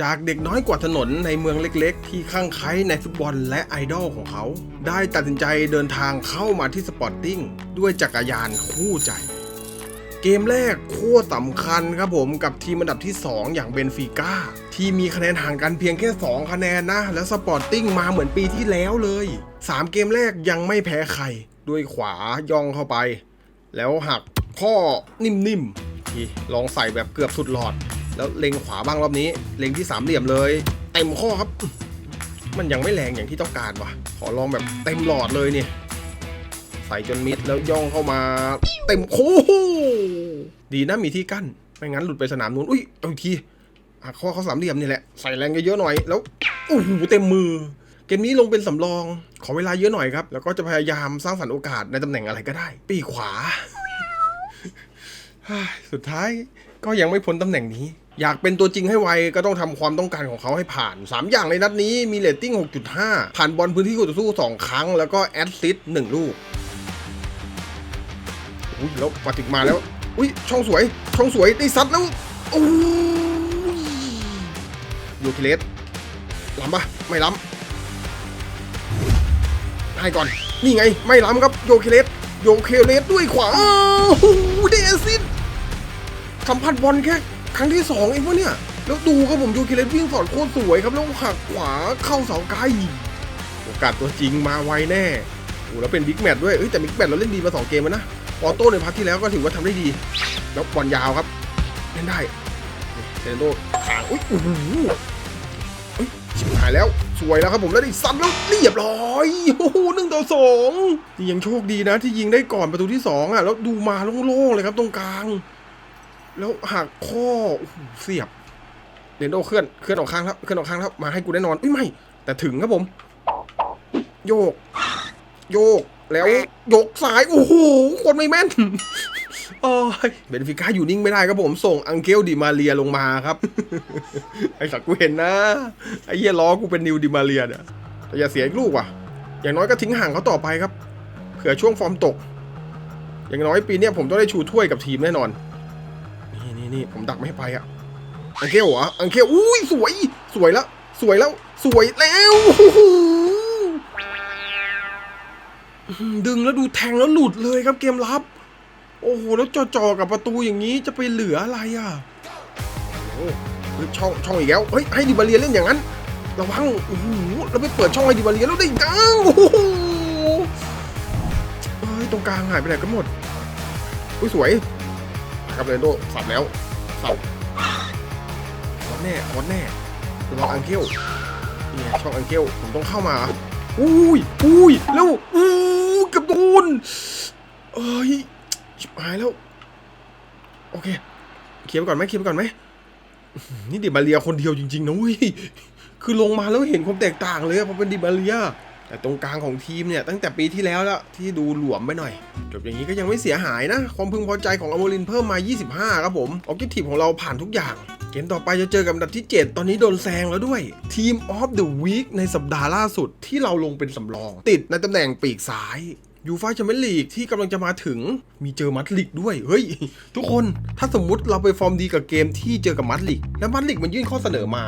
จากเด็กน้อยกว่าถนนในเมืองเล็กๆ ที่ข้างไคล้ในฟุตบอลและไอดอลของเขา ได้ตัดสินใจเดินทางเข้ามาที่สปอร์ติ้งด้วยจักรยานคู่ใจ เกมแรกโคตรสำคัญครับผมกับทีมอันดับที่ 2 อย่างเบนฟิก้า ที่มีคะแนนห่างกันเพียงแค่ 2 คะแนนนะ แล้วสปอร์ติ้งมาเหมือนปีที่แล้วเลย 3 เกมแรกยังไม่แพ้ใคร ด้วยขวาย่องเข้าไป แล้วหักข้อนิ่มๆลองใส่แบบเกือบสุดหลอด แล้วเล็งขวาบ้างรอบนี้ เล็งที่สามเหลี่ยมเลย เต็มข้อครับ มันยังไม่แรงอย่างที่ต้องการว่ะ ขอลองแบบเต็มหลอดเลยเนี่ยใส่จนมิดแล้วย่องเข้ามา เต็มโค้ดีนะมีที่กั้น ไม่งั้นหลุดไปสนามนู้น อุ้ยเอาที่ข้อเขาสามเหลี่ยมนี่แหละ ใส่แรงเยอะๆหน่อย แล้วโอ้โหเต็มมือ เกมนี้ลงเป็นสำรอง ขอเวลาเยอะหน่อยครับ แล้วก็จะพยายามสร้างสรรค์โอกาสในตำแหน่งอะไรก็ได้ ปีขวา สุดท้ายก็ยังไม่พ้นตำแหน่งนี้ อยากเป็นตัวจริงให้ไวก็ต้องทำความต้องการของเขาให้ผ่าน 3 อย่างในนัดนี้มีเรตติ้ง 6.5 ผ่านบอลพื้นที่คู่ต่อสู้ 2 ครั้ง แล้วก็แอดซิสหนึ่งลูก อุ้ยแล้วมาถึงมาแล้ว อุ้ยช่องสวย ช่องสวยได้ซัดแล้วโอ้ยยูคิเลสล้ำปะไม่ล้ำให้ก่อน นี่ไง ไม่ล้ำครับโยเคเลสโยเคเลสด้วยขวาโอ้าวเดซินสัมผัสบอลแค่ ครั้งที่สองเองวะเนี่ย แล้วดูครับผมโยเคเลสวิ่งสอดโคตรสวยครับ แล้วหักขวาเข้าเสาไกลโอกาสตัวจริงมาไวแน่โอ้แล้วเป็นบิ๊กแมตช์ด้วยเอ้ยแต่บิ๊กแมตช์เราเล่นดีมาสองเกมแล้วนะออโต้ในพักที่แล้วก็ถือว่าทำได้ดี แล้วบอลยาวครับ เล่นได้เซนโดทางอุ้ยโอ้โหยชิบหายแล้วสวยแล้วครับผมแล้วได้ซัดแล้วเรียบร้อยโอ้โหหนึ่งต่อสองนี่ยังโชคดีนะที่ยิงได้ก่อนประตูที่สองอะแล้วดูมาโล่งๆเลยครับตรงกลาง แล้วหักข้ออเสียบเรนโดเคลื่อนเคลื่อนออกข้างแล้วเคลื่อนออกข้างแล้วมาให้กูแน่นอนอุ้ยไม่แต่ถึงครับผม โยก โยกแล้วยกสายโอ้โหคนไม่แม่นโอ้ยเบนฟิก้าอยู่นิ่งไม่ได้ครับผมส่งอังเกลดิมาเรียลงมาครับ ไอ้สักกูเห็นนะ ไอ้เหี้ยล้อกูเป็นนิวดิมาเรียเนี่ยแต่อย่าเสียลูกว่ะ อย่างน้อยก็ทิ้งห่างเขาต่อไปครับเผื่อช่วงฟอร์มตก อย่างน้อยปีนี้ผมต้องได้ชูถ้วยกับทีมแน่นอน นี่ผมดักไม่ให้ไปอะอังเกลเหรอ อังเกลอุ้ยสวย สวยแล้ว สวยแล้ว สวยแล้วดึงแล้วดูแทงแล้วหลุดเลยครับเกมรับ โอ้โห แล้วจ่อๆกับประตูอย่างนี้จะไปเหลืออะไรอะโอ้ช่องช่องอีกแล้ว เฮ้ย ให้ดิบาเลียเล่นอย่างนั้น ระวังโอ้โหแล้วไปเปิดช่องให้ดิบาเลียแล้วได้กังโอ้โหเฮ้ย ตรงกลางหายไปไหนกันหมดอุ้ยสวย ครับเรนโดสับแล้วสับฮอตแน่ฮอตแน่ระวังอังเคิลนี่ไงช่องอังเคิลผมต้องเข้ามาอุ้ยอุ้ยแล้วอู้กับโดนเอ้ยชิบหายแล้ว โอเคเคลียร์ไปก่อนไหมเคลียร์ไปก่อนไหมนี่ดิมาเรียคนเดียวจริงๆนะเว้ยคือลงมาแล้วเห็นความแตกต่างเลยอะเพราะเป็นดิมาเรีย แต่ตรงกลางของทีมเนี่ยตั้งแต่ปีที่แล้วแล้วที่ดูหลวมไปหน่อย จบอย่างนี้ก็ยังไม่เสียหายนะ ความพึงพอใจของอโมรินเพิ่มมา 25 ครับผมออบเจกตีฟของเราผ่านทุกอย่าง เกมต่อไปจะเจอกับอันดับที่ 7 ตอนนี้โดนแซงแล้วด้วยทีมออฟเดอะวีคในสัปดาห์ล่าสุดที่เราลงเป็นสำรอง ติดในตำแหน่งปีกซ้ายยูฟาแชมเปี้ยนลีกที่กำลังจะมาถึงมีเจอมัดลิกด้วย เฮ้ย ทุกคนถ้าสมมุติเราไปฟอร์มดีกับเกมที่เจอกับมัดลิก แล้วมัดลิกมันยื่นข้อเสนอมา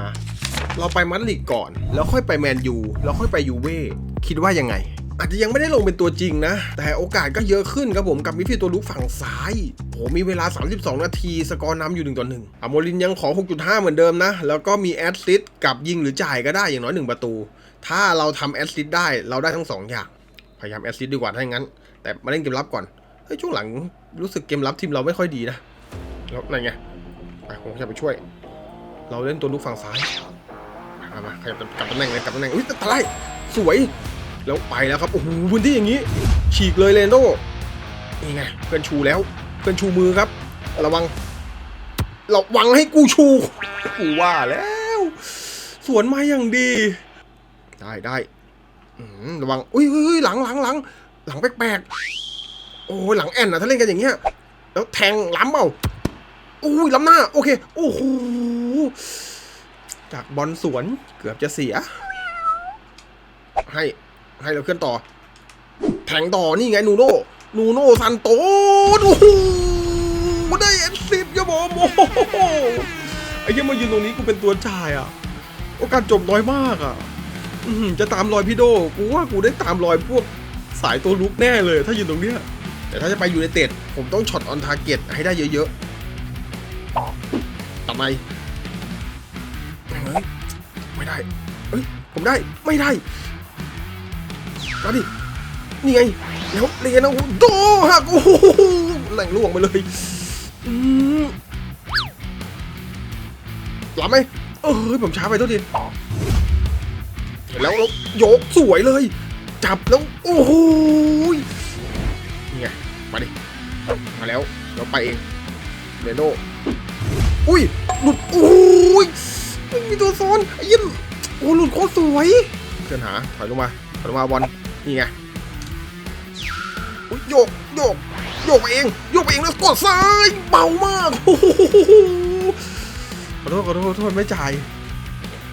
เราไปมัดลิกก่อน แล้วค่อยไปแมนยูแล้วค่อยไปยูเว่คิดว่ายังไง อาจจะยังไม่ได้ลงเป็นตัวจริงนะ แต่โอกาสก็เยอะขึ้นครับผมกับมิดฟิลด์ตัวลุกฝั่งซ้ายโหมีเวลา 32 นาที สกอร์นำอยู่1ต่อ1อโมลินยังขอ 6.5 เหมือนเดิมนะ แล้วก็มีแอดซิสกับยิงหรือจ่ายก็ได้อย่างน้อย 1 ประตู ถ้าเราทำแอดซิสได้เราได้ทั้ง 2 อย่าง พยายามแอดซิสดีกว่าถ้าอย่างนั้น แต่มาเล่นเกมรับก่อนเฮ้ยช่วงหลังรู้สึกเกมรับทีมเราไม่ค่อยดีนะแล้วนั่นไงไปผมจะไปช่วย เราเล่นตัวลุกฝั่งซ้าย มามาขยับกลับตำแหน่งเลยกลับตำแหน่งอุ้ยตะไลสวย แล้วไปแล้วครับ โอ้โหพื้นที่อย่างนี้ ฉีกเลยเลนโดนี่ไง เพื่อนชูแล้ว เพื่อนชูมือครับ ระวัง ระวังให้กูชู กูว่าแล้ว สวนมาอย่างดี ได้ได้ระวัง อุ้ยอุ้ยหลังหลังหลัง หลังแปลกๆ โอ้ยหลังแอนนะถ้าเล่นกันอย่างเงี้ย แล้วแทงล้ำเปล่าอุ้ยล้ำหน้า โอเค โอ้โห จากบอลสวนเกือบจะเสีย ให้ให้เราเคลื่อนต่อ แทงต่อนี่ไงนูโน่นูโน่ซันโตโอ้โหได้เอ็นสิบครับผมโอ้โหไอ้เหี้ยมายืนตรงนี้กูเป็นตัวจ่ายอะ โอกาสจบน้อยมากอะจะตามรอยพี่โด กูว่ากูได้ตามรอยพวกสายตัวลุกแน่เลย ถ้ายืนตรงเนี้ย แต่ถ้าจะไปอยู่ในเตดผมต้องช็อตออนทาร์เก็ตให้ได้เยอะๆทำไม ไม่ได้เฮ้ยผมได้ไม่ได้มาดินี่ไงแล้วเรียนนะโอ้โหโดหักโอ้โหแหล่งล่วงไปเลยอืมหลับไหมเออผมช้าไปทุกทีแล้วแล้วโยกสวยเลย จับแล้วโอ้โหนี่ไงมาดิมาแล้วเราไปเองเรโนอุ้ยหลุดโอ้ย ไม่มีตัวซ้อนไอ้ยินโอ้หลุดโคตรสวยเกินหาถอยลงมาถอยลงมาบอลนี่ไงโยกโยกโยกไปเองโยกไปเองแล้วกดซ้ายเบามากโอ้โหขอโทษขอโทษขอโทษไม่จ่าย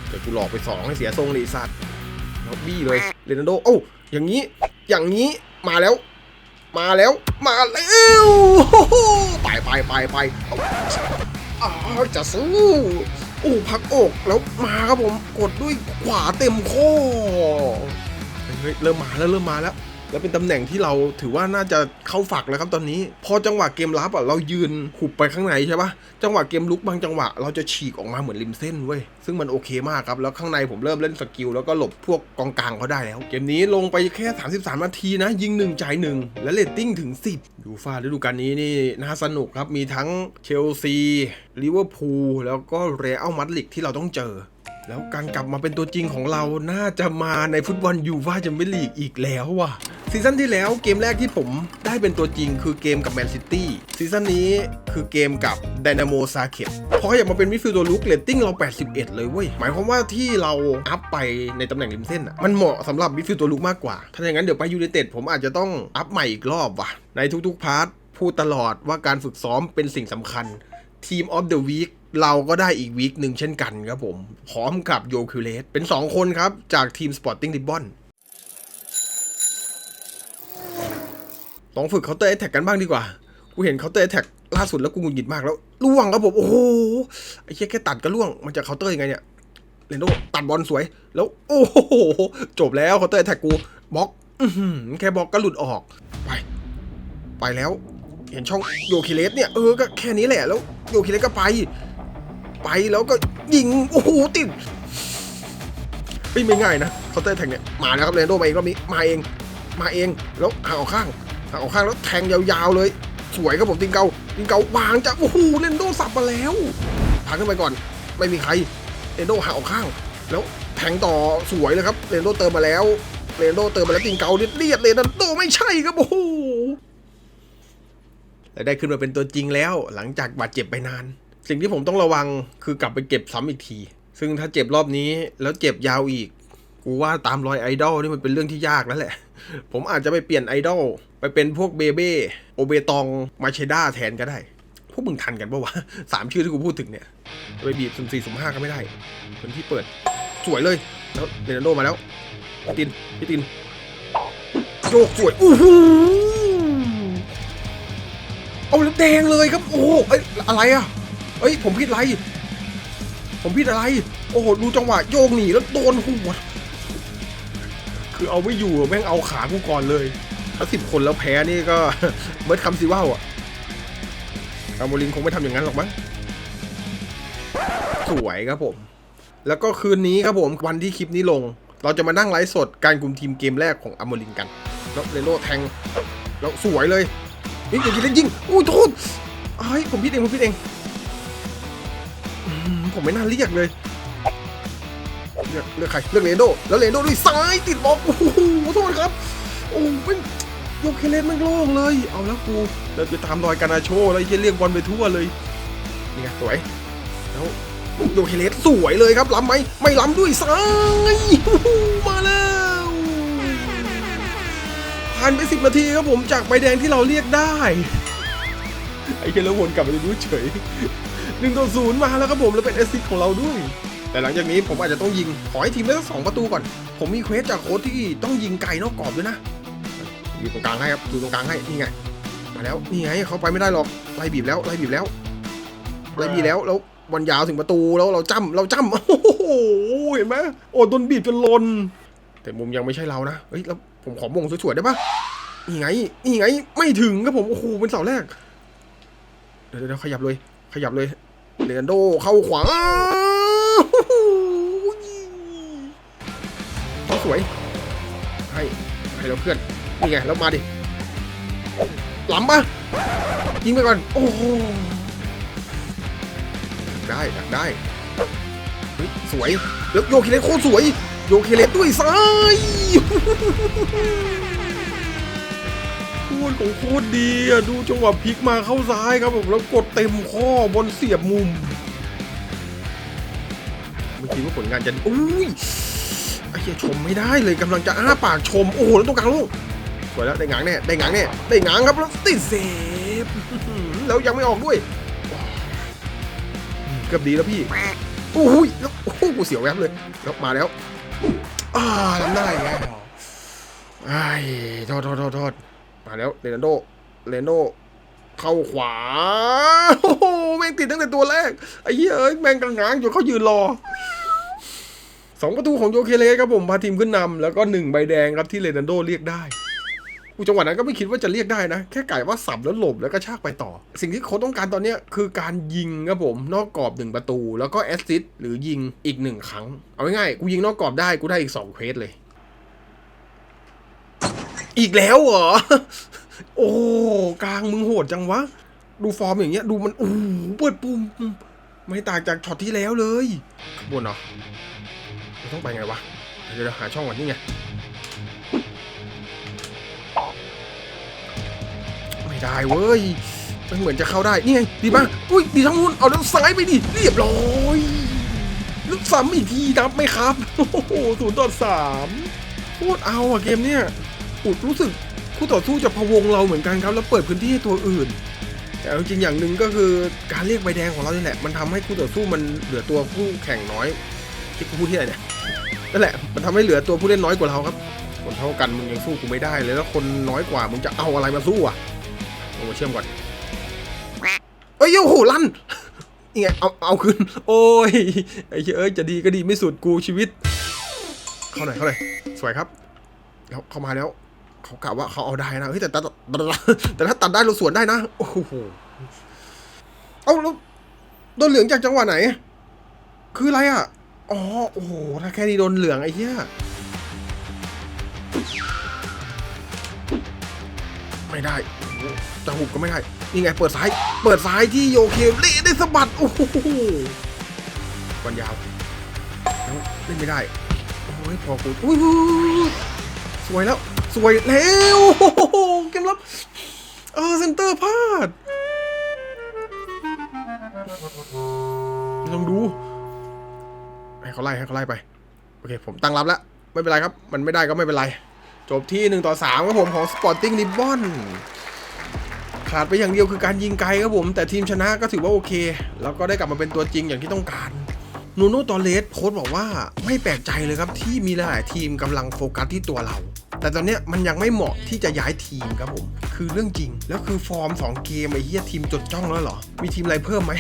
เดี๋ยวกูหลอกไปสองให้เสียทรงเลยสัตว์แล้วบี้เลยเรนัลโดโอ้อย่างนี้อย่างนี้มาแล้ว มาแล้วมาแล้วไปไปไปไปจะสู้ อู้พักอกแล้วมาครับผมกดด้วยขวาเต็มข้อเฮ้ยเริ่มมาแล้วเริ่มมาแล้ว แล้วเป็นตำแหน่งที่เราถือว่าน่าจะเข้าฝักแล้วครับตอนนี้ พอจังหวะเกมรับอะเรายืนหุบไปข้างในใช่ปะจังหวะเกมลุกบางจังหวะเราจะฉีกออกมาเหมือนริมเส้นเว้ยซึ่งมันโอเคมากครับแล้วข้างในผมเริ่มเล่นสกิลแล้วก็หลบพวกกองกลางเขาได้แล้ว เกมนี้ลงไปแค่ 33 นาทีนะ ยิง 1 จ่าย 1 และเรตติ้งถึง 10ดูฟาฤดูกาลนี้นี่น่าสนุกครับมีทั้งเชลซีลิเวอร์พูลแล้วก็เรอัลมาดริดที่เราต้องเจอแล้วการกลับมาเป็นตัวจริงของเราน่าจะมาในฟุตบอลยูฟ่าแชมเปี้ยนลีกอีกแล้วว่ะ ซีซั่นที่แล้วเกมแรกที่ผมได้เป็นตัวจริงคือเกมกับแมนซิตี้ซีซั่นนี้คือเกมกับไดนาโมซาเ e ตพอขยับมาเป็นมิดฟิลด์ตัวลุกเรตติ้งเรา 81 เลยเว้ย หมายความว่าที่เราอัพไปในตำแหน่งริมเส้นอะ มันเหมาะสำหรับมิดฟิลด์ตัวลุกมากกว่า ถ้าอย่างนั้นเดี๋ยวไปยูไนเต็ดผมอาจจะต้องอัพใหม่อีกรอบว่ะ ในทุกๆพาร์ทพูดตลอดว่าการฝึกซ้อมเป็นสิ่งสำคัญทีมออฟเดอะวีคเราก็ได้อีกวีคหนึ่งเช่นกันครับผม พร้อมกับโยคิเลสเป็น 2 คนครับ จากทีม Sporting Lisbon ล งฝึกเคาน์เตอร์แอ t แทกกันบ้างดีกว่า กูเห็นเคาน์เตอร์แอ t แทกล่าสุดแล้วกูหงุดหงิดมากแล้วล่วงครับผม โอ้โห ไอ้แค่แค่ตัดก็ล่วง มันจะเคาน์เตอร์ยังไงเนี่ยเรนโดตัดบอลสวย แล้ว โอ้โห จบแล้วเคาน์เตอร์แอ t แทกกูบล็อกแค่บล็อกก็หลุดออก ไป ไปแล้ว เห็นช่องโยคิเลสเนี่ย เออ ก็แค่นี้แหละ แล้วโยคิเลสก็ไป ไปแล้วก็ยิง โอ้โห ติดเฮ้ยไม่ง่ายนะเคาน์เตอร์แทงเนี่ย มาแล้วครับเรนโดมาเองรอบนี้ มาเอง มาเอง แล้วหาออกข้าง หางออกข้างแล้วแทงยาวๆเลย สวยครับผมติงเกาติงเกาวางจะโอ้โหเรนโดสับมาแล้วพักขึ้นไปก่อน ไม่มีใครเรนโดหางออกข้าง แล้วแทงต่อสวยเลยครับเรนโดเติมมาแล้วเรนโดเติมมาแล้วติงเกาเรียดเลยนันโดไม่ใช่ครับโอ้โหและได้ขึ้นมาเป็นตัวจริงแล้ว หลังจากบาดเจ็บไปนาน สิ่งที่ผมต้องระวังคือกลับไปเก็บซ้ำอีกที ซึ่งถ้าเจ็บรอบนี้แล้วเจ็บยาวอีก กูว่าตามรอยไอดอลนี่มันเป็นเรื่องที่ยากแล้วแหละ ผมอาจจะไปเปลี่ยนไอดอล ไปเป็นพวกเบเบ้โอเบตองมาเชด้าแทนก็ได้ พวกมึงทันกันปะวะสามชื่อที่กูพูดถึงเนี่ยไปบีบสุ่มสี่สุ่มห้าก็ไม่ได้คนที่เปิด สวยเลยแล้วเรนัลโดมาแล้วพี่ตินพี่ตินโยกสวยอู้หูเอาแล้วแดงเลยครับโอ้โหเอ้ยอะไรอะเอ้ยผมผิดอะไร ผมผิดอะไร โอ้โหดูจังหวะโยกหนีแล้วโดนหัวคือเอาไม่อยู่แม่งเอาขากูก่อนเลย ถ้าสิบคนแล้วแพ้นี่ก็เบิร์ดคำซิว่าวอะอาโมลินคงไม่ทำอย่างนั้นหรอกมั้งสวยครับผม แล้วก็คืนนี้ครับผมวันที่คลิปนี้ลง เราจะมานั่งไลฟ์สดการกลุ่มทีมเกมแรกของอโมลินกันแล้วเรโนแทงแล้วสวยเลยนี่ย่างนี้เล่นยิงอุ้ยโทษเฮ้ยผมพิดเองผมพิดเองผมไม่น่าเรียกเลยเลือกเลือกใครเลือกเรนโดแล้วเรนโดด้วยซ้ายติดบล็อกโอ้โหขอโทษครับโอ้เป็น โยเคเลนมันโล่งเลย เอาแล้วกูเดินไปตามรอยกานาโชแล้วไอ้เหี้ยเรียกบอลไปทั่วเลย นี่ไงสวย แล้วโยเคเลสสวยเลยครับล้ำไหมไม่ล้ำด้วยซ้ายมาแล้วผ่านไปสิบนาทีครับผมจากใบแดงที่เราเรียกได้ ไอ้เหี้ยแล้ววนกลับมาดูเฉยหนึ่งต่อศูนย์มาแล้วครับผมแล้วเป็นแอสซิสของเราด้วย แต่หลังจากนี้ผมอาจจะต้องยิงขอให้ทีมได้สักสองประตูก่อน ผมมีเควสจากโค้ชที่ต้องยิงไกลนอกกรอบด้วยนะ อยู่ตรงกลางให้ครับอยู่ตรงกลางให้นี่ไงมาแล้วนี่ไงเขาไปไม่ได้หรอกไล่บีบแล้วไล่บีบแล้วไล่บีบแล้วแล้วบอลยาวถึงประตูแล้วเราจ้ำเราจ้ำโอ้โหเห็นไหมโอ้โดนบีบจนลน แต่มุมยังไม่ใช่เรานะเฮ้ยแล้วผมขอมงสวยๆได้ปะนี่ไงนี่ไงไม่ถึงครับผมโอ้โหเป็นเสาแรกเดี๋ยวเดี๋ยวขยับเลย ขยับเลยเรนโดเข้าขวาเขาสวยให้ให้เราเพื่อน นี่ไงแล้วมาดิหล้ำปะยิงไปก่อน โอ้โหได้ดักได้เฮ้ยสวยแล้วโยเคเลสโคตรสวย โยเคเลสด้วยซ้ายโคตรของโคตรดีอะดูจังหวะพลิกมาเข้าซ้ายครับผมแล้วกดเต็มข้อบนเสียบมุมไม่คิดว่าผลงานจะอุ้ยไอ้เหี้ยชมไม่ได้เลยกำลังจะอ้าปากชม โอ้โหแล้วตรงกลางลูก สวยแล้วได้หงางแน่ได้หงางแน่ได้หงางครับแล้วติดเซฟแล้วยังไม่ออกด้วยเกือบดีแล้วพี่โอ้ยแล้วโอ้โหเสียวแวบเลยแล้วมาแล้วอ่าทำได้ไงไอ้โทษโทษโทษโทษมาแล้วเรนโดเรนโดเข้าขวาโอ้โหแม่งติดตั้งแต่ตัวแรกไอ้เหี้ยเอ้ยแม่งกระงางอยู่เขายืนรอสองประตูของโยเคเลสครับผมพาทีมขึ้นนำแล้วก็หนึ่งใบแดงครับที่เรนันโดเรียกไดู้จังหวะนั้นก็ไม่คิดว่าจะเรียกได้นะ แค่ไก่ว่าสับแล้วหลบแล้วก็ชากไปต่อ สิ่งที่เขาต้องการตอนนี้คือการยิงครับผม นอกกรอบหนึ่งประตู แล้วก็แอสซิสต์หรือยิงอีกหนึ่งครั้ง เอาง่ายๆกูยิงนอกกรอบได้กูได้อีกสองเควสเลย อีกแล้วเหรอ โอ้กลางมึงโหดจังวะ ดูฟอร์มอย่างเงี้ยดูมันโอ้เปิดปุ่มไม่ต่างจากช็อตที่แล้วเลยขบวนเหรอต้องไปไงวะเดี๋ยวหาช่องก่อนนี่ไง ไม่ได้เว้ย มันเหมือนจะเข้าได้ นี่ไง ดีป่ะอุ้ย ดีทั้งนู้น เอาแล้วซ้ายไปดิ เรียบร้อยล้วซ้ำอีกทีนับไหมครับ โอ้โหศูนย์ต่อสามโคตรเอาอะเกมเนี้ยอุดรู้สึกคู่ต่อสู้จะพะวงเราเหมือนกันครับ แล้วเปิดพื้นที่ให้ตัวอื่น แต่เอาจริงอย่างหนึ่งก็คือการเรียกใบแดงของเรานี่แหละ มันทำให้คู่ต่อสู้มันเหลือตัวคู่แข่งน้อยที่กูพูดที่ไหนเนี่ย นั่นแหละ มันทำให้เหลือตัวผู้เล่นน้อยกว่าเราครับ คนเท่ากันมึงยังสู้กูไม่ได้เลย แล้วคนน้อยกว่ามึงจะเอาอะไรมาสู้อะ ลงมาเชื่อมก่อนเอ้ยโอ้โหลั่นนี่ไงเอาเอาขึ้น โอ้ยไอ้เยอ้ยจะดีก็ดีไม่สุดกูชีวิต เข้าหน่อยเข้าหน่อยสวยครับแล้วเข้ามาแล้ว เขากะว่าเขาเอาได้นะเฮ้ยแต่แต่แต่แต่ถ้าตัดได้เราสวนได้นะโอ้โหเอาแล้วโดนเหลืองจากจังหวะไหน คืออะไรอะอ๋อโอ้โหถ้าแค่นี้โดนเหลืองไอ้เหี้ย ไม่ได้โอ้โหจะหุบก็ไม่ได้ นี่ไงเปิดซ้าย เปิดซ้ายที่โยเคเล่ได้สะบัด โอ้โหบอลยาวเล่นไม่ได้ โอ้ยพอกูอุ้ยสวยแล้ว สวยแล้วเกมรับ เออเซนเตอร์พลาด ลองดู ให้เขาไล่ให้เขาไล่ไป โอเค ผมตั้งรับแล้ว ไม่เป็นไรครับ มันไม่ได้ก็ไม่เป็นไร จบที่ 1 ต่อ3ครับผมของ Sporting Ribbon ขาดไปอย่างเดียวคือการยิงไกลครับผม แต่ทีมชนะก็ถือว่าโอเค แล้วก็ได้กลับมาเป็นตัวจริงอย่างที่ต้องการนูโน่ตอเลสโค้ชบอกว่าไม่แปลกใจเลยครับ ที่มีหลายทีมกำลังโฟกัสที่ตัวเรา แต่ตอนนี้มันยังไม่เหมาะที่จะย้ายทีมครับผม คือเรื่องจริง แล้วคือฟอร์ม 2 เกมไอ้เหี้ยทีมจดจ้องแล้วเหรอ มีทีมอะไรเพิ่มไหม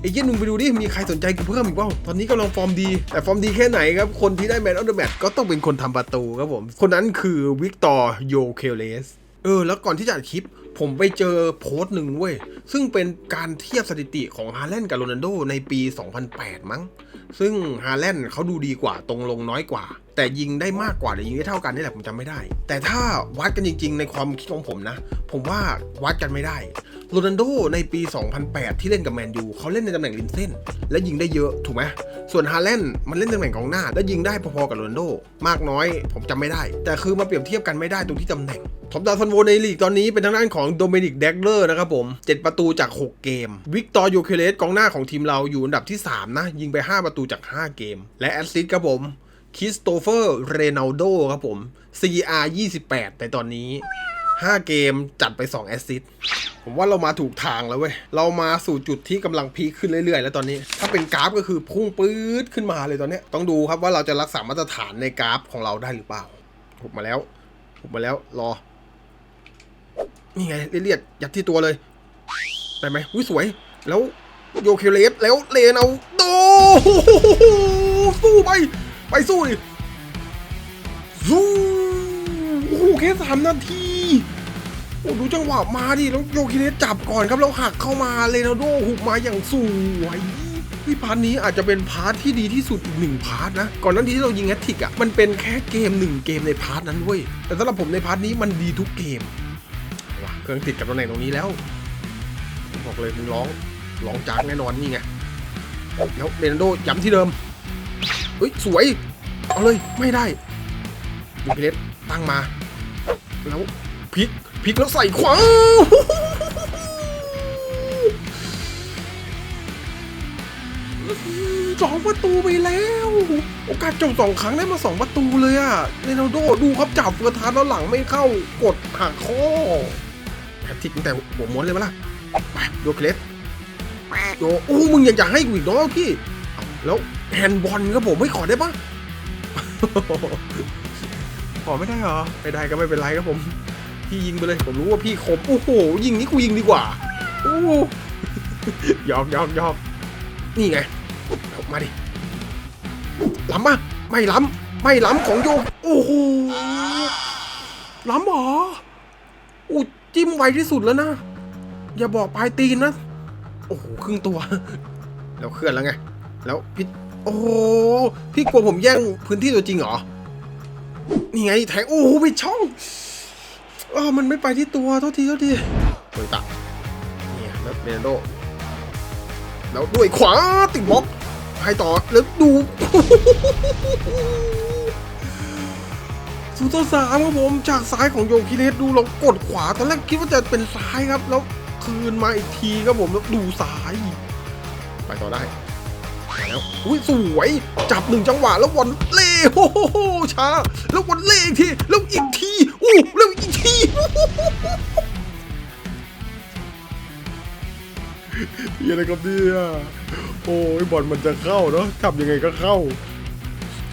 ไอ้เหี้ยนุ่งไปดูดิ มีใครสนใจกูเพิ่มอีกเปล่าตอนนี้กำลังฟอร์มดี แต่ฟอร์มดีแค่ไหนครับ คนที่ได้แมนออฟเดอะแมตก็ต้องเป็นคนทำประตูครับผม คนนั้นคือวิกตอร์โยเคเลส เออ แล้วก่อนที่จะอัดคลิป ผมไปเจอโพสต์หนึ่งเว้ย ซึ่งเป็นการเทียบสถิติของฮาแลนด์กับโรนัลโดในปี 2008 มั้ง ซึ่งฮาแลนด์เขาดูดีกว่าตรงลงน้อยกว่า แต่ยิงได้มากกว่าหรือยิงได้เท่ากันนี่แหละผมจำไม่ได้ แต่ถ้าวัดกันจริง ๆ ในความคิดของผมนะ ผมว่าวัดกันไม่ได้โรนัลโดในปี 2008 ที่เล่นกับแมนยูเขาเล่นในตำแหน่งริมเส้น และยิงได้เยอะถูกไหมส่วนฮาแลนด์มันเล่นตำแหน่งกองหน้า และยิงได้พอๆกับโรนัลโดมากน้อย ผมจำไม่ได้ แต่คือมาเปรียบเทียบกันไม่ได้ตรงที่ตำแหน่งท็อปดาวซันโวในลีกตอนนี้เป็นทางด้านของโดมินิกเดกเลอร์นะครับผม 7 ประตูจาก 6 เกม วิกตอร์ยูเคเลสกองหน้าของทีมเราอยู่อันดับที่ 3 นะ ยิงไป 5 ประตูจาก 5 เกม และแอสซิสต์ครับผมคริสโตเฟอร์เรนัลโดครับผม CR 28แต่ตอนนี้ 5 เกมจัดไป 2 แอสซิสต์ผมว่าเรามาถูกทางแล้วเว้ย เรามาสู่จุดที่กำลังพีคขึ้นเรื่อยๆ แล้วตอนนี้ ถ้าเป็นกราฟก็คือพุ่งปื๊ดขึ้นมาเลยตอนนี้ ต้องดูครับว่าเราจะรักษามาตรฐานในกราฟของเราได้หรือเปล่าถูกมาแล้วถูกมาแล้วรอ นี่ไงเลียดๆยัดที่ตัวเลยได้ไหมอุ้ยสวย แล้วโยเคเลสแล้วเลนเอาโดสู้ไปไปสู้ดิสู้โอ้โหแค่สามนาทีโอ้ดูจังหวะมาดิแล้วโยเคเลสจับก่อนครับแล้วหักเข้ามาเลนาโดหุกมาอย่างสวยพี่พาร์ทนี้อาจจะเป็นพาร์ทที่ดีที่สุดอีกหนึ่งพาร์ทนะ ก่อนหนั้นที่เรายิงแฮตทริกอะมันเป็นแค่เกมหนึ่งเกมในพาร์ทนั้นเว้ยแต่สำหรับผมในพาร์ทนี้มันดีทุกเกม รื่องติดกับตำแหน่งตรงนี้แล้วบอกเลยมึงร้องร้องจากแน่นอนนี่ไงแล้วเรนโดย้ำที่เดิมเฮ้ยสวย เอาเลยไม่ได้ดูพิเลสตั้งมา แล้วพลิกพลิกแล้วใส่ขวาสองประตูไปแล้ว โอกาสจบสองครั้งได้มาสองประตูเลยอะเรนัลโดดูครับจับเฟือทานแล้วหลังไม่เข้ากดหักข้อ แพทริกตั้งแต่หัวม้วนเลยมั้ยล่ะไปโยเคเลสโยโอ้มึงยังอยากให้กูอีกเนาะพี่เอาแล้วแฮนด์บอลครับผมไม่ขอได้ปะขอไม่ได้เหรอไม่ได้ก็ไม่เป็นไรครับผม พี่ยิงไปเลยผมรู้ว่าพี่คมโอ้โหยิงนี่กูยิงดีกว่าโอ้ยอกยอกยอกนี่ไงเอามาดิล้ำปะไม่ล้ำไม่ล้ำของโยโอ้โหล้ำเหรออู้ จิ้มไวที่สุดแล้วนะ อย่าบอกปลายตีนนะ โอ้โหครึ่งตัว แล้วเคลื่อนแล้วไง แล้วพี่โอ้โหพี่กลัวผมแย่งพื้นที่ตัวจริงเหรอ นี่ไงแทงโอ้โหไปช่องเออมันไม่ไปที่ตัวโทษทีโทษทีโอยตะเนี่ยแล้วเรนโดแล้วด้วยขวาติดบล็อกให้ต่อแล้วดู ศูนย์ต่อสามครับผมจากซ้ายของโยคิเลสดูเรากดขวาตอนแรกคิดว่าจะเป็นซ้ายครับ แล้วคืนมาอีกทีครับผมแล้วดูซ้าย ไปต่อได้มาแล้วอุ้ยสวยจับหนึ่งจังหวะแล้ววันเล่โอ้โหช้า แล้ววันเล่อีกทีแล้วอีกทีอู้แล้วอีกทีเฮ้ยอะไรครับเนี่ยโอ้ยบอลมันจะเข้าเนาะจับยังไงก็เข้า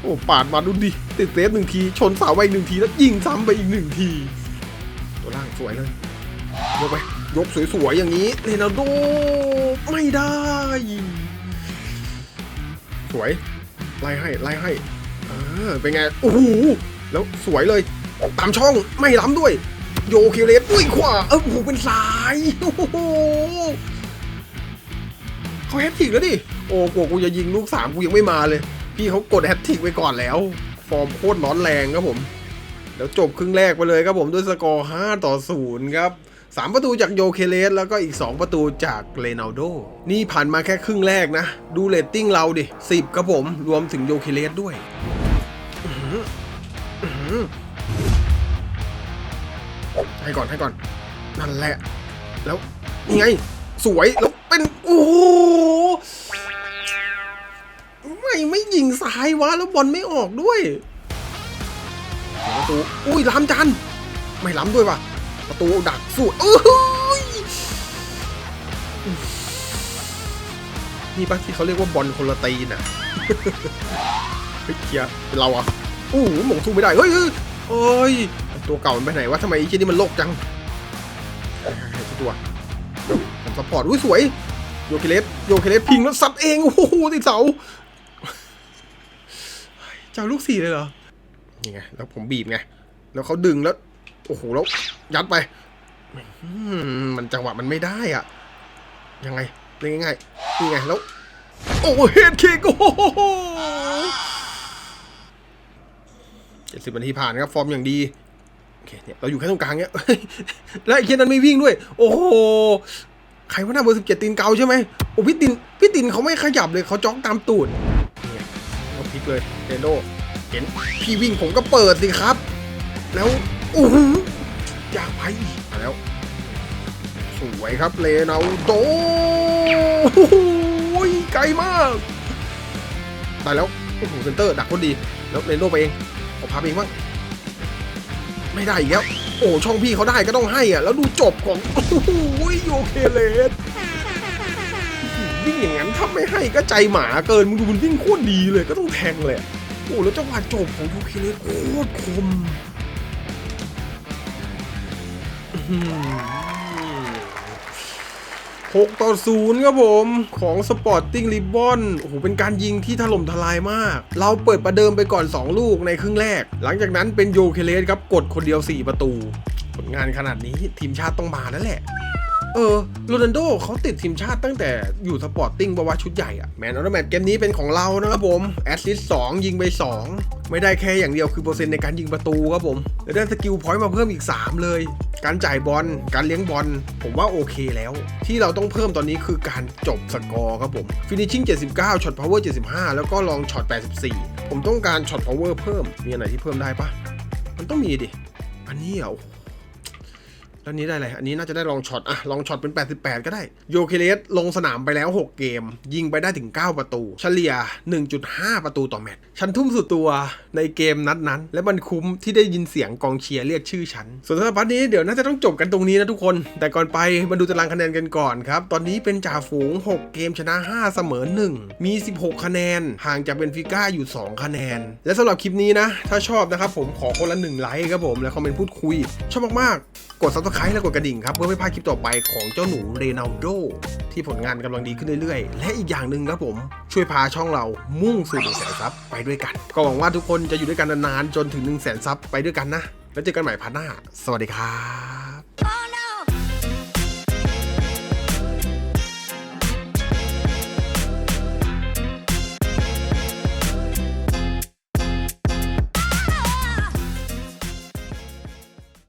อ้ปาดมาดูดิติดเซฟหนึ่งที ชนเสาไปหนึ่งทีแล้วยิงซ้ำไปอีกหนึ่งที ตัวล่างสวยเลยยกไปยกสวยๆอย่างนี้เรนัลโดไม่ได้ สวยไล่ให้ไล่ให้เออเป็นไงโอ้โหแล้วสวยเลยตามช่องไม่ล้ำด้วย โยคิเลสด้วยขวาเออโอ้โหเป็นสายโอ้โหเขาแฮตทริกแล้วดิโอ้กว่ากูจะยิงลูกสามกูยังไม่มาเลย พี่เขากดแฮตทิกไว้ก่อนแล้ว ฟอร์มโคตรร้อนแรงครับผม แล้วจบครึ่งแรกไปเลยครับผมด้วยสกอร์ 5 ต่อ 0 ครับ3ประตูจากโยเคเลสแล้วก็อีก 2 ประตูจากเรนัลโด นี่ผ่านมาแค่ครึ่งแรกนะ ดูเรตติ้งเราดิ 10 ครับผม รวมถึงโยเคเลสด้วยให้ก่อนให้ก่อน นั่นแหละ แล้วนี่ไง สวย แล้วเป็น โอ้ ยิงซ้ายวะแล้วบอลไม่ออกด้วยประตูอุ้ยล้ำจันไม่ล้ำด้วยว่ะประตูดักสูดเอ้ยนี่ปะที่เขาเรียกว่าบอลคนละตีนอะเฮ้ยเคลียร์เป็นเราอะอู้หูหมงสู้ไม่ได้เฮ้ยเฮ้ยเอ้ยตัวเก่ามันไปไหนวะทำไมไอ้เชนนี้มันโลกจังให้ตัวผมซัพพอร์ตอุ้ยสวยโยเคเลสโยเคเลสพิงแล้วซัดเองโอ้โหติดเสา เจ้าลูกสี่เลยเหรอ นี่ไง แล้วผมบีบไง แล้วเขาดึงแล้ว โอ้โห แล้ว ยัดไป มันจังหวะมันไม่ได้อะ ยังไงเล่นง่ายๆนี่ไง แล้ว โอ้เฮดคิกโอ้โหเจ็ดสิบนาทีผ่านครับ ฟอร์มอย่างดีโอเคเนี่ยเราอยู่แค่ตรงกลางเนี้ยแล้วไอ้เคียนั้นไม่วิ่งด้วย โอ้โหใครว่าหน้าเบอร์สิบเจ็ดตีนเกาใช่ไหมโอ้พี่ตินพี่ตินเขาไม่ขยับเลยเขาจ้องตามตูด เพลิกเลยเรนโดเห็นพี่วิ่งผมก็เปิดสิครับ แล้วโอ้โหอยากไปมาแล้ว สวยครับเลนาโดโอ้โหไกลมากได้แล้วโอ้โหเซนเตอร์ดักคนดี แล้วเรนโดไปเองเอาพาไปเองบ้างไม่ได้อีกแล้ว โอ้ช่องพี่เขาได้ก็ต้องให้อะ แล้วดูจบของโอ้โหโยเคเลส วิ่งอย่างนั้นถ้าไม่ให้ก็ใจหมาเกินมึงดูมันวิ่งโคตรดีเลยก็ต้องแทงเลยโอ้แล้วจังหวะจบของยูเคเลสโคตรคมอื้อหือ6ต่อ0ครับผมของ Sporting Ribbon โอ้โหเป็นการยิงที่ถล่มทลายมาก เราเปิดประเดิมไปก่อน 2 ลูกในครึ่งแรก หลังจากนั้นเป็นโยเคเลสครับ กดคนเดียว 4 ประตู ผลงานขนาดนี้ทีมชาติต้องมาแล้วแหละ เออโรนัลโดเขาติดทีมชาติตั้งแต่อยู่สปอร์ติ้งบว่าชุดใหญ่อะแมนออร์แมตเกมนี้เป็นของเรานะครับผม แอสซิสต์สองยิงไป 2 ไม่ได้แค่อย่างเดียวคือเปอร์เซ็นต์ในการยิงประตูครับผม แล้วได้สกิลพอยต์มาเพิ่มอีก 3 เลย การจ่ายบอล การเลี้ยงบอล ผมว่าโอเคแล้ว ที่เราต้องเพิ่มตอนนี้คือการจบสกอร์ครับผมฟินิชชิ่ง79ช็อตพาวเวอร์75 แล้วก็ลองช็อต84 ผมต้องการช็อตพาวเวอร์เพิ่มมีอันไหนที่เพิ่มได้ปะมันต้องมีดิอันนี้เหรอแล้วนี้ได้อะไรอันนี้น่าจะได้ลองช็อตอะลองช็อตเป็น 88 ก็ได้ โยเคเลสลงสนามไปแล้ว 6 เกม ยิงไปได้ถึง 9 ประตู เฉลี่ย 1.5 ประตูต่อแมตช์ฉันทุ่มสุดตัวในเกมนัดนั้น และมันคุ้มที่ได้ยินเสียงกองเชียร์เรียกชื่อฉัน ส่วนสำหรับพาร์ทนี้เดี๋ยวน่าจะต้องจบกันตรงนี้นะทุกคน แต่ก่อนไปมาดูตารางคะแนนกันก่อนครับ ตอนนี้เป็นจ่าฝูง 6 เกมชนะ 5 เสมอ 1 มี 16 คะแนน ห่างจากเบนฟิก้าอยู่ 2 คะแนน และสำหรับคลิปนี้นะ ถ้าชอบนะครับผมขอคนละ1ไลค์ครับผมและคอมเมนต์พูดคุยชอบมากๆกด subscribe และกดกระดิ่งครับเพื่อไม่พลาดคลิปต่อไปของเจ้าหนูเรนัลโดที่ผลงานกำลังดีขึ้นเรื่อยๆ และอีกอย่างหนึ่งครับผมช่วยพาช่องเรามุ่งสู่1 0 0 0 0แสนซับไปด้วยกัน ก็หวังว่าทุกคนจะอยู่ด้วยกันนานๆจนถึง1 0 0 0 0แสนซับไปด้วยกันนะ แล้วเจอกันใหม่พาร์ทหน้า สวัสดีครับ